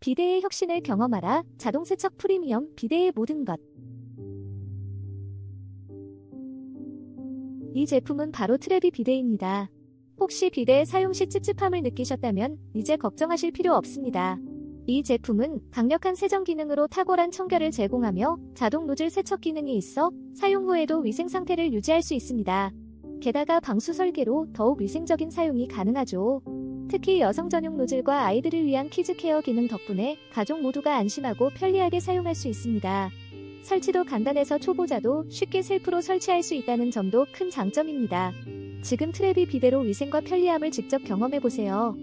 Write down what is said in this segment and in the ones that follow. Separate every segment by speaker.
Speaker 1: 비데의 혁신을 경험하라. 자동 세척 프리미엄 비데의 모든 것. 이 제품은 바로 트레비 비데입니다. 혹시 비데 사용 시 찝찝함을 느끼셨다면 이제 걱정하실 필요 없습니다. 이 제품은 강력한 세정 기능으로 탁월한 청결을 제공하며 자동 노즐 세척 기능이 있어 사용 후에도 위생 상태를 유지할 수 있습니다. 게다가 방수 설계로 더욱 위생적인 사용이 가능하죠. 특히 여성 전용 노즐과 아이들을 위한 키즈 케어 기능 덕분에 가족 모두가 안심하고 편리하게 사용할 수 있습니다. 설치도 간단해서 초보자도 쉽게 셀프로 설치할 수 있다는 점도 큰 장점입니다. 지금 트랩이 비대로 위생과 편리함을 직접 경험해보세요.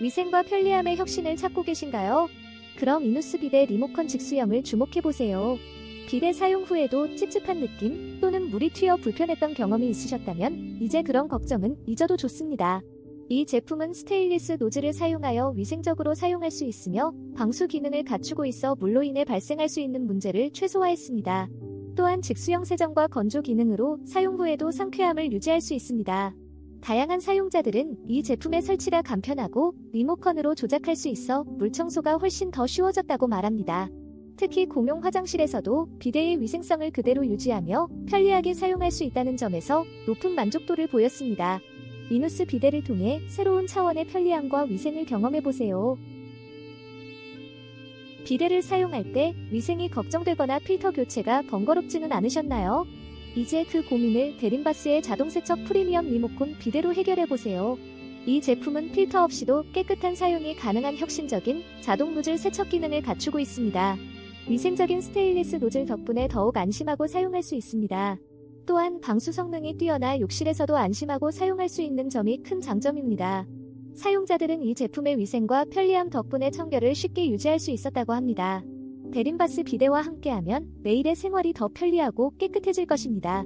Speaker 1: 위생과 편리함의 혁신을 찾고 계신가요? 그럼 이누스 비데 리모컨 직수형을 주목해보세요. 비데 사용 후에도 찝찝한 느낌 또는 물이 튀어 불편했던 경험이 있으셨다면 이제 그런 걱정은 잊어도 좋습니다. 이 제품은 스테인리스 노즐을 사용하여 위생적으로 사용할 수 있으며 방수 기능을 갖추고 있어 물로 인해 발생할 수 있는 문제를 최소화했습니다. 또한 직수형 세정과 건조 기능으로 사용 후에도 상쾌함을 유지할 수 있습니다. 다양한 사용자들은 이 제품의 설치가 간편하고 리모컨으로 조작할 수 있어 물 청소가 훨씬 더 쉬워졌다고 말합니다. 특히 공용 화장실에서도 비데의 위생성을 그대로 유지하며 편리하게 사용할 수 있다는 점에서 높은 만족도를 보였습니다. 이누스 비데를 통해 새로운 차원의 편리함과 위생을 경험해보세요. 비데를 사용할 때 위생이 걱정되거나 필터 교체가 번거롭지는 않으셨나요? 이제 그 고민을 데림바스의 자동 세척 프리미엄 리모콘 비데로 해결해보세요. 이 제품은 필터 없이도 깨끗한 사용이 가능한 혁신적인 자동 노즐 세척 기능을 갖추고 있습니다. 위생적인 스테인리스 노즐 덕분에 더욱 안심하고 사용할 수 있습니다. 또한 방수 성능이 뛰어나 욕실에서도 안심하고 사용할 수 있는 점이 큰 장점입니다. 사용자들은 이 제품의 위생과 편리함 덕분에 청결을 쉽게 유지할 수 있었다고 합니다. 데림바스 비데와 함께하면 매일의 생활이 더 편리하고 깨끗해질 것입니다.